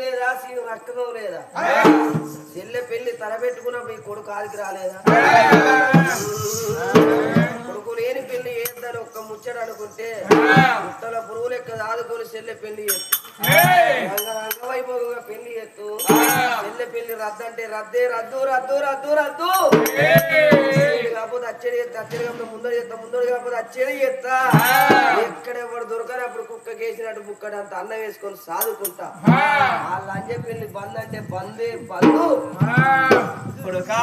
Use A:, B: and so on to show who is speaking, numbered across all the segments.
A: లేదా సీను రక్తం లేదా? చెల్లె పెళ్ళి తలబెట్టుకున్నప్పుడు ఈ కొడుకు ఆదికి రాలేదా? కొడుకు లేని పెళ్ళి చేద్దాను ఒక్క ముచ్చట అనుకుంటే పుట్టల పురుగులు లెక్క ఆదుకొని చెల్లె పెళ్ళి చేస్తాను రద్దు అంటే రద్దే రద్దు రద్దు రద్దు రద్దు కాకపోతే అచ్చడి చేస్తా అచ్చడి కాకపోతే ముందర చేస్తా ముందర కాకపోతే అచ్చడి చేస్తా ఎక్కడ ఎవడు దొరకని అప్పుడు కుక్క కేసినట్టు బుక్కడు అంత అన్నం వేసుకొని సాదుకుంటా. ఆ. లంజ పెళ్ళి బంద్ అంటే బందే బంధు
B: కొడుకా!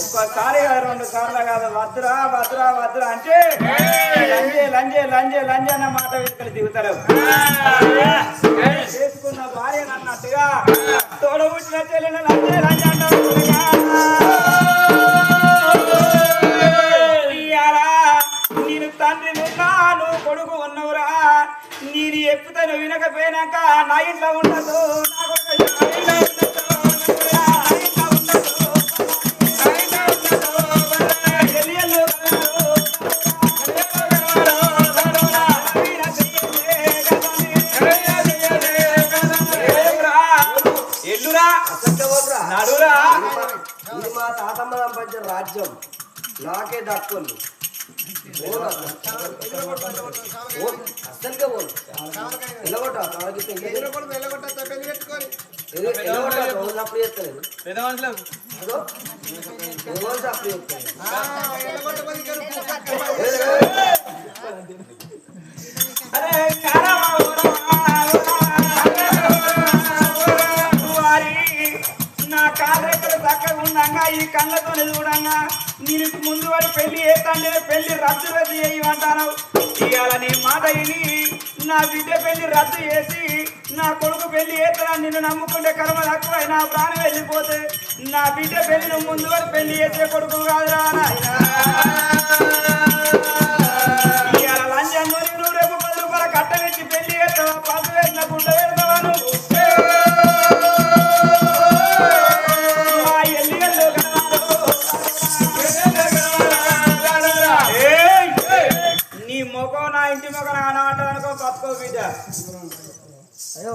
B: ఒక్కసారి రెండు సార్లు కాదు వద్దురా వద్దురా వద్దురా అంటే లంజే లంజే లంజే లంజే అన్న మాట వెనుకలు దిగుతారు. చేసుకున్న భార్య అన్నట్టుగా తోడబుట్టిన చెల్లెలు లంజే లంజే. ఇయ్యాల? నేను తండ్రి నున్నా నువ్వు కొడుకు ఉన్నవురా. నేను ఎప్పుతాను వినకపోయినాక నా ఇంట్లో ఉండదు. నా కొడుకు నా ఇంట్లో ఉండదు, నా
A: మా తాతమ్మ సంపాదించిన రాజ్యం. నాకే దక్కుంది. అసలుకే పోను ఎలగొట్టా రోజు అప్పుడు రోజు అప్పుడు
B: అరే చూడంగా ఈ కళ్ళతో చూడంగా నేను ముందు వాడు పెళ్ళి చేస్తాంటే పెళ్ళి రద్దు రద్దు చేయమంటాను ఇవాళ నీ మాట విని నా బిడ్డ పెళ్ళి రద్దు చేసి నా కొడుకు పెళ్ళి చేస్తాను నిన్ను నమ్ముకుంటే కర్మ తక్కువ నా ప్రాణం వెళ్ళిపోతే నా బిడ్డ పెళ్ళి నువ్వు ముందు వాడు పెళ్ళి చేసే కొడుకు కాదురా నాయనా.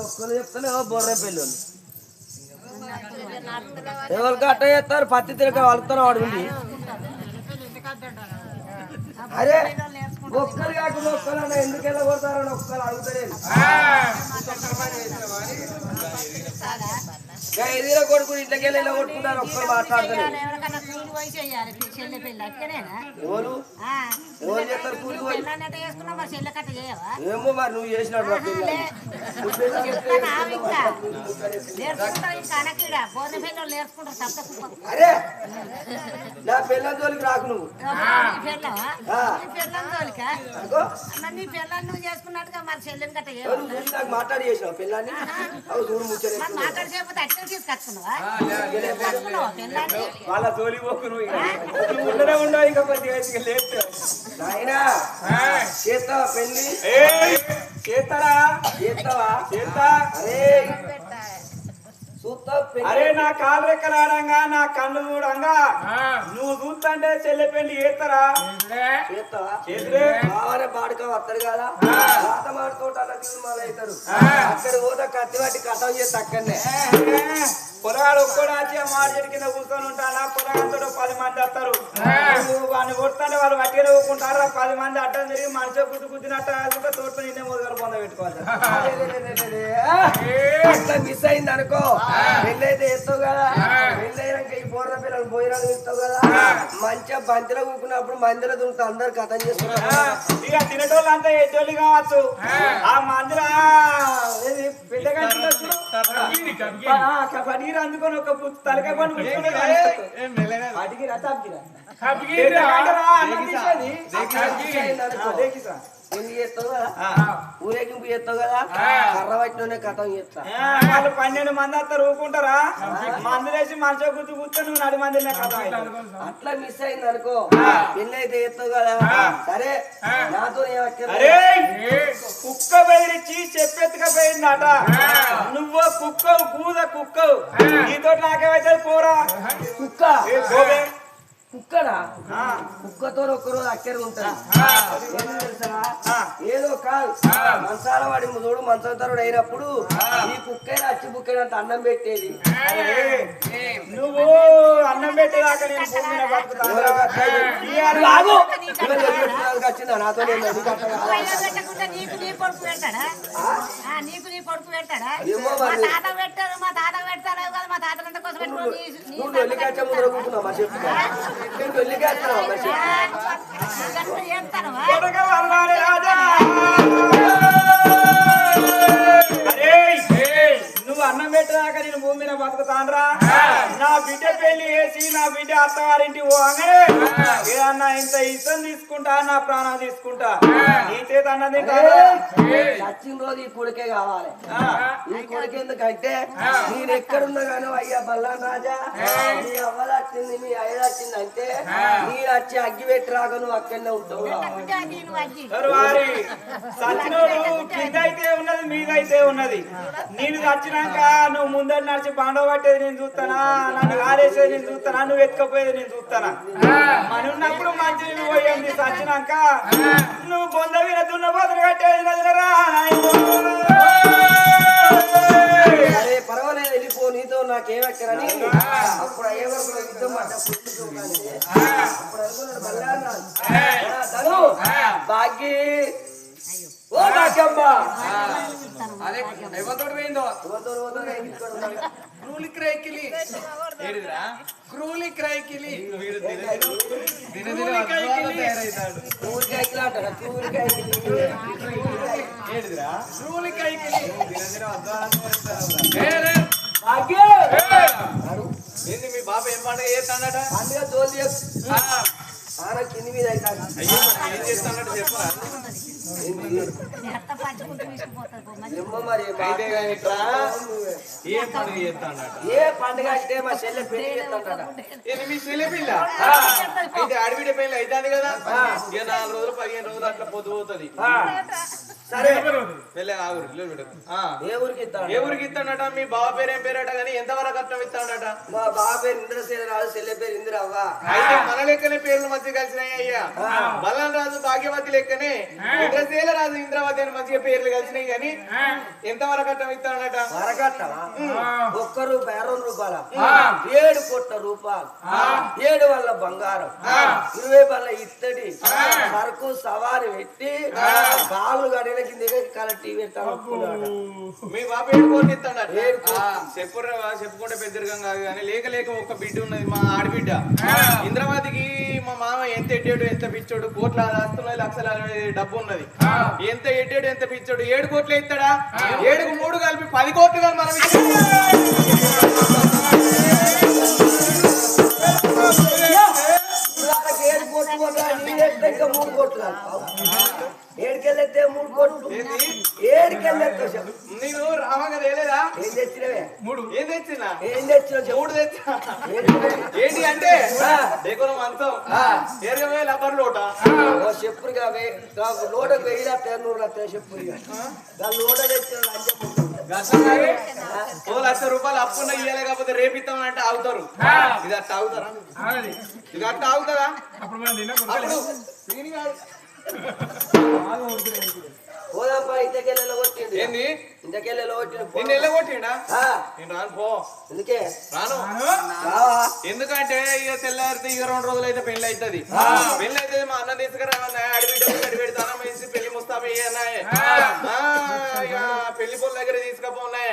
A: ఒక్కరు చెప్తానే బొర్ర పెళ్ళి ఎవరికి అట్ట చేస్తారు పత్తి తిరగ వాళ్ళతో అడుగుంది అరే ఒక్కరు కాకుండా ఒక్కరు అన్న ఎందుకు వెళ్ళగొడతారని ఒక్కరు అడుగుతలేదు ఇదిలో కొడుకుని ఇంట్లోకి వెళ్ళి కొట్టుకుంటారు ఒక్కరు మాట్లాడతలేదు
C: పోయి చేయాలి చెల్లె పెళ్ళి అట్లనేనా
A: ఎవరు
C: ఆ,
A: ఎవరు చేస్తారు కూలి పోయి
C: పెళ్ళాన్ని ఎట్ట చేసుకున్నావు మరి చెల్లె కట్ట చేయవా
A: ఏమో మరి నువ్వు చేసినాడు రా పెళ్ళి
C: చెప్తాను ఆమె ఇంకా నేర్చుకుంటారు ఇంకా అనకీడ బోర్న పిల్లలు నేర్చుకుంటారు సప్త కుప్ప
A: అరే నా జోలికి రాకు నువ్వు ఆ.
C: నీ పిల్లని తోలిక
A: అనుకో
C: మరి నీ పిల్లల్ని నువ్వు చేసుకున్నట్టుగా మరి చెల్లెని కట్ట చేయవా
A: మాట్లాడి చేసినావు అవి చూడు ముచ్చట
C: మరి మాట్లాడి చేయకపోతే అట్లా తీసుకొచ్చుకున్నావా
B: వాళ్ళ ఉండనే ఉండవు ఇక కొద్దిగా లేస్తే
A: నాయనా చేస్తావా
B: ఏయ్! చేస్తారా?
A: చేస్తావా?
B: చేస్తా.
A: అరే
B: అరే నా కాలు రెక్కలు ఆడంగా నా కళ్ళు చూడంగా నువ్వు చూస్తుంటే చెల్లె పెళ్ళి చేస్తారా?
A: చేస్తావా?
B: చేతులే
A: బాగానే పాడుకో వస్తారు కదా. పాత మాడుకోవటం అలా తీర్మానం అవుతారు. అక్కడ పోతే కత్తి పట్టి కథం చేస్తే అక్కడనే.
B: పొలగాడు ఒక్కడు వచ్చి ఆ మాట కింద కూర్చొని ఉంటానా పొలగాంతో పది మంది వస్తారు. వాడిని కొడుతుంటే వాళ్ళు వట్టిగా ఊకుంటారు ఆ పది మంది అడ్డం తిరిగి మనిషి గుద్దు గుద్దినట్టు తోట నిన్నే మొదలు పొంద పెట్టుకోవాలి.
A: మిస్ అయింది అనుకో పెళ్ళైతే ఎత్తావు కదా. భోజనాలు ఇస్తావు కదా? మంచిగా బంతిలో కూకున్నప్పుడు మందిలో దుంతా అందరు కథం
B: ఆ,
A: చేసుకుంటారు
B: ఇక తినేటోళ్ళు అంతా ఎడ్డోళ్ళు కావచ్చు? ఆ. మందిర పడిగిరి అందుకొని ఒక పు- తలకాయ పండు అడిగిరా తప్పిరా?
A: పెళ్ళి చేస్తావు కదా ఊరేగింపు చేస్తావు కదా? కర్ర పట్టినే కథం చేస్తా.
B: వాళ్ళు పన్నెండు మంది వస్తారు ఊరుకుంటారా మందులేసి మంచిగా గుర్తు కూర్చొని నడి కథ
A: అట్లా మిస్ అయింది అనుకో పెళ్ళి అయితే చేస్తావు కదా? సరే నాతో
B: కుక్క బెదిరించి చెప్పెత్తుకపోయిందట నువ్వు కుక్క కూద కుక్క నీతో నాకేమైతే పోరా?
A: కుక్క?
B: ఆ,
A: కుక్కతో ఒక్కరోజు అక్కర ఉంటాయి.
B: ఆ,
A: ఏంది తెలుసా?
B: ఆ.
A: ఏదో కాదు. మంచాల వాడి చూడు మంచతరుడు అయినప్పుడు ఈ కుక్కైనా అచ్చి బుక్కైనంత అన్నం పెట్టేది.
B: నువ్వు అన్నం పెట్టేదాకా
A: వచ్చిందా నాతో
C: పెడతాడా? పెడతాడా? మా. తాత పెట్టారు మా తాత పెడతారు కదా మా తాతలంతా కోసం పెట్టుకుని నీ- నీ
B: రాజా. నువ్వు అన్నం నేను భూమి మీద బతుకుతానరా నా బిడ్డ పెళ్ళి చేసి నా బిడ్డ అత్తగారింటి పోగానే ఏదన్నా ఇంత ఇష్టం తీసుకుంటా నా ప్రాణం తీసుకుంటా. నీ చేత అన్నం తింటారా
A: వచ్చిన రోజు ఈ కొడుకే కావాలి.
B: ఆ,
A: ఈ కొడుకు ఎందుకంటే నేను ఎక్కడున్నా గాను అయ్యా బల్లా రాజా నీ అవ్వలు వచ్చింది నీ అయ్య వచ్చింది అంటే నేను వచ్చి అగ్గి పెట్టి రాక నువ్వు అక్కడనే ఉంటావు.
B: కిందైతే ఉన్నది మీదైతే ఉన్నది. నేను చచ్చినాక నువ్వు ముందర నడిచి బాండవ పట్టేది నేను చూస్తానా నన్ను కాలేసేది నేను చూస్తానా నువ్వు ఎత్తుకపోయేది నేను చూస్తానా? మన ఉన్నప్పుడు మంచి నువ్వు పోయింది చచ్చినాక నువ్వు బొంద మీద దున్న బదులు కట్టేది నదిలరా?
A: అరే పర్వాలేదు వెళ్ళిపో. నీతో నాకేమక్కరని. అప్పుడు అయ్యే వరకు నాకు యుద్ధం? అప్పుడు అనుకున్నాడు ఓ
D: పోయిందో. క్రూలి క్రైకిలి. ఏడిదిరా? క్రూలి క్రైకిలి. దిన దిన ఏడిదిరా? క్రూలి దిన దిన
A: భాగ్య
D: ఏంది మీ బాబు ఏం పండుగ చేస్తాడట?
A: పండుగ తోలి ఆన కింది మీద అవుతాడు
D: అయ్యో ఏం చేస్తాడట చెప్పరా? ఏం పండుగ చేస్తాడట
A: ఏ పండుగ అంటే మా చెల్లె పెళ్ళి చేస్తాడట
D: ఇది మీ చెల్లి పిల్ల అయితే అడవిడ పెళ్ళి అవుతుంది కదా? ఇక నాలుగు రోజులు పదిహేను రోజులు అట్లా పొద్దు పోతుంది.
A: సరే. ఏ ఊరికి
D: ఏ ఊరికి ఇస్తాడట? మీ బావ పేరు ఏం పేరట కానీ ఎంతవరకు అర్థం ఇస్తాడట?
A: మా బాబా పేరు ఇంద్రసేన రాజు చెల్లె పేరు ఇందిరవ్వ.
D: అయితే మన లెక్కనే పేర్లు మంచిగా కలిసినాయి అయ్యా. బలం రాజు భాగ్యవతి లెక్కనే ఇంద్రశీల రాజు ఇంద్రవతి అని మంచిగా పేర్లు కలిసినాయి కానీ ఎంతవరకు అర్థం ఇస్తాడట?
A: వరకట్టమా ఒక్క రూపాయి రెండు రూపాయల? ఏడు కోట్ల రూపాయలు. ఏడు వల్ల బంగారం. ఇరవై వల్ల ఇత్తడి. సరుకు సవారి పెట్టి కాళ్ళు గడిన కింద కల టీవీ పెడతాను
D: మీ బాబు ఏడు కోట్లు ఇస్తాడట.
A: ఏడు కోట్లు.
D: చెప్పురా చెప్పుకుంటే పెద్దరికం కాదు కానీ లేక లేక ఒక్క బిడ్డ ఉన్నది మా ఆడబిడ్డ. ఇంద్రవతికి మా మామ ఎంత ఎట్టాడు ఎంత పిచ్చోడు? కోట్ల ఆస్తున్నది లక్షల డబ్బు ఉన్నది. ఎంత ఎట్టాడు ఎంత పిచ్చోడు? ఏడు కోట్లు ఇస్తాడా? ఏడుకు మూడు కలిపి పది కోట్లు కలిపి మనం
A: తెచ్చినవే
D: ఏం తెచ్చినా?
A: ఏం తెచ్చినావు చెప్పు.
D: మూడు? ఏంటి అంటే మంచం ఎరగమే లబ్బర్ లోట.
A: నాకు లోటకు వెయ్యి నూరు చెప్పు దాని లోట తెచ్చిన
D: ఓ లక్ష రూపాయలు అప్పున్న ఇయ్యాలి కాకపోతే రేపిస్తాం అంటే ఆగుతారు. ఇది అట్ట ఆగుతారా? ఇది అట్ట ఆగుతారా? అప్పుడు.
A: పోదాంపా
D: ఏంది. నిన్ను ఎల్లగొట్టిండా నేను రాను పో.
A: ఎందుకే?
D: రాను. ఎందుకంటే ఇక తెల్లారితే ఇక రెండు రోజులు అయితే పెళ్ళి అవుతుంది పెళ్ళి అయితే మా అన్న తీసుకురావన్నా అడిబిడ్డ అడి పెడతానా మంచి పెళ్ళి ముస్తాబు అయ్యాయి ఇక పెళ్ళి పొల దగ్గర తీసుకుపోన్నాయి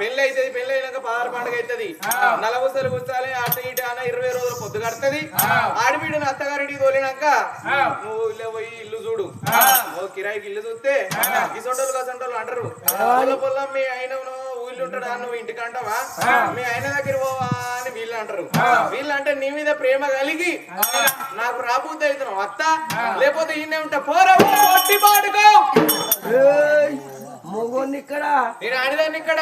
D: పెళ్ళి అవుతుంది పెళ్ళి అయినాక పదహారు పండుగ అవుతుంది నలభూసలు కూర్చాలి అటు ఇటు అన్న ఇరవై రోజులు పొద్దు కడుతుంది. ఆడబిడ్డను అత్తగారింటికి తోలినాక నువ్వు ఇల్లు పోయి ఇల్లు చూడు. నువ్వు కిరాయికి ఇల్లు చూస్తే సొంటలు కసంటోళ్ళు అంటారు. పొల్ల పొల్ల మీ ఆయన ఊళ్ళు ఉంటాడా? నువ్వు ఇంటికి అంటావా? మీ ఆయన దగ్గర పోవా అని వీళ్ళు అంటారు. వీళ్ళు అంటే నీ మీద ప్రేమ కలిగి నాకు రాబోతే అవుతున్నావు అత్త. లేకపోతే ఈయనే ఉంటా. పోరా
A: మొగోన్ని ఇక్కడ.
D: నేను ఆడిదాన్ని ఇక్కడ.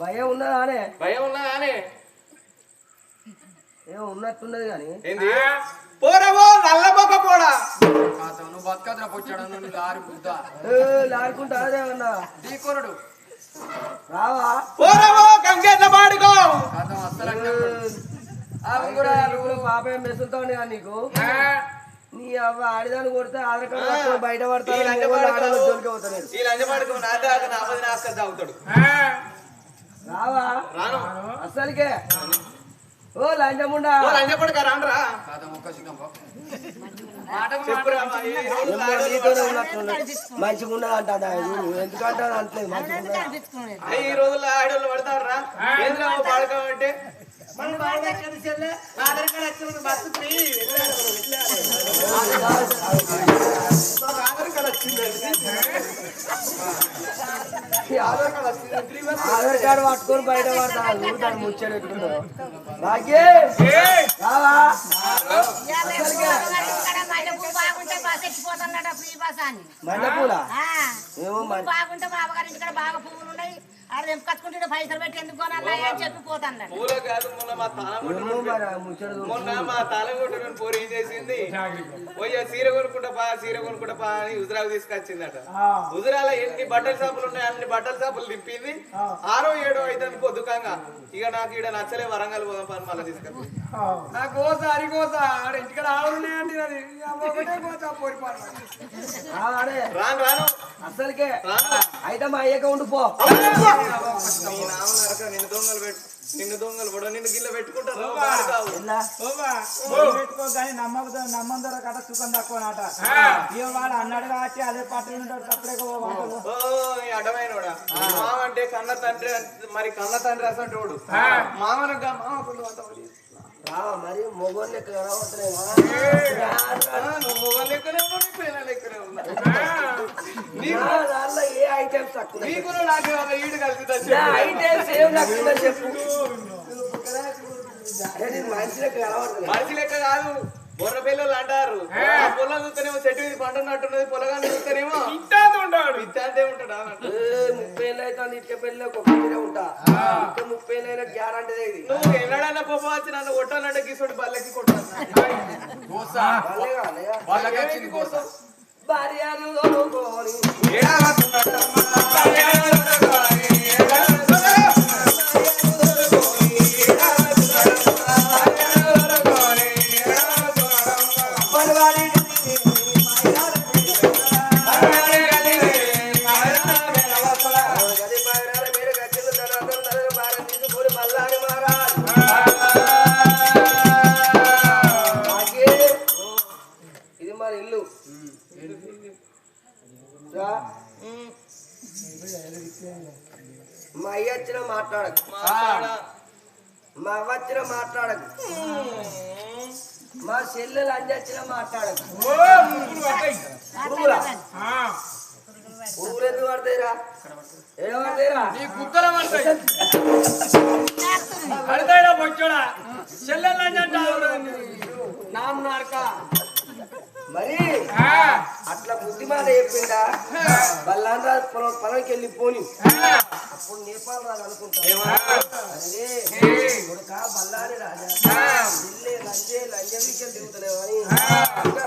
A: భయం ఉన్నదా అనే
D: భయం ఉన్నదా అని
A: ఏం ఉన్నట్టున్నది కానీ.
D: ఏంది? పోరవో నల్లబొక్క పోడా?
E: నువ్వు బతకద్రా పొచ్చాడు నువ్వు లారి బుద్ధ.
A: లాడుకుంటా అదేమన్నా
E: ఢీకొనడు
A: రావా?
D: పోరవో గంగెట్ల పాడుకో
A: నువ్వు పాపం మెసులుతా నీకు? నీ అవ్వ ఆడిదాన్ని కొడితే ఆధార్ కార్డు బయట ఆడవాళ్ళు
D: తాగుతాడు
A: రావా
D: రాను
A: అసలుకే ఓ లంచముండా
D: ఓ లంచ పడక రానరా
E: తాత మొక్క సిద్ధం పో.
D: చెప్పురా అమ్మా, ఈ రోజు
A: ఏమ్మా, నీతోనే ఉన్నట్టున్నది. మంచిగా ఉన్నది అంటాడా ఎందుకంటే అంటలేదు
D: ఈ రోజుల్లో ఆడోళ్ళు పడతారా ఏంద్రా పడకం అంటే
A: ఆధార్ కార్డు వచ్చింది. ఆధార్ కార్డు పట్టుకొని బయట పడతాను
C: మల్లెపూ బాగుంటే
A: మల్లెపూల ఏమో
C: మా బావగారి ఇంటికాడ బాగా పువ్వులు ఉన్నాయి. ఆడ తెంపుకొచ్చుకుంటే పైసలు పెట్టి ఎందుకు కొనాలి? అని చెప్పి పోతున్నాడు
D: పూల కాదు మొన్న మా తాళం
A: ఏమో మరి ఆ ముచ్చట చూసి.
D: మొన్న మా తాళం కొట్టిన పోరు ఏం చేసింది? పోయి సీర కొనుక్కుంటా పా సీర కొనుక్కుంటా పా అని హుజరాకు తీసుకొచ్చిందట. హుజరాల ఎన్ని బట్టల షాపులు ఉన్నాయి అన్ని బట్టల షాపులు తిప్పింది. ఆరో ఏడో అయితే పొద్దుకంగా ఇక నాకు ఇక్కడ నచ్చలే వరంగల్ పోదాం పని మళ్ళీ తీసుకొచ్చి.
B: నా కోస అరి కోస ఆడ ఇంటికాడ ఆవులు ఉన్నాయంటే
D: రాను రాను.
A: అసలుకే అయితే మా అయ్యక ఉండు పో.
D: నీ నామ నరక నిన్ను దొంగలు పెట్టు నిన్ను దొంగలు కూడా నిన్ను గిల్ల పెట్టుకుంటారు బాడుకావు.
A: ఎలా?
B: పెట్టుకో కానీ నమ్మకం నమ్మందరూ కట సుఖం తక్కువ నాట వాడు అన్నాడు కాబట్టి అదే పట్టణం ఉంటాడు తప్పుడే
D: ఓ ఈ అడ్డమైనోడా? మామ అంటే కన్న తండ్రి మరి కన్న తండ్రి అసంటోడు మామనగా మామ
A: మరి? మొగోళ్ళు లెక్క ఐటమ్స్ ఏం తక్కువ చెప్పు. మనిషి లెక్క
D: కాదు. బొర్ర పిల్లలు అంటారు. పొలం చూస్తేనేమో చెట్టు మీద పంట ఉన్నట్టున్నది పొలగాన్ని చూస్తేనేమో
B: ఉంటాడు
D: విత్తాంతే ఉంటాడు
A: ముప్పై ఏళ్ళు అయితే ఇటుక పెళ్ళి ఒక ఉంటా. ఇంకా ముప్పై ఏళ్ళు అయినా గ్యారంటీ ఇది.
D: నువ్వు ఎన్నడన్నా పొప్ప వచ్చి నన్ను కొట్టానంటే గిసుడు బల్లెక్కి కొట్టాను
E: గోసా. గోస
A: భార్యను వచ్చిన మాట్లాడకు పురుగులా పురుగులు ఎందుకు పడతాయిరా ఏం పడతాయిరా
E: నీ కుక్కల పడతాయి
B: అడితేడా బొచ్చోడా చెల్లెలంటే నాన్నక
A: మరి అట్లా బుద్ధి మాట చెప్పిందా బల్లాంధ్ర పొలం పొలంకి వెళ్ళి పోని. అప్పుడు నేపాల్ రాదు అనుకుంటా. అరే కొడుకా బల్లారి రాజా. లంజే లంజ వీకెళ్ళి తిరుగుతలేవు అని. ఇంకా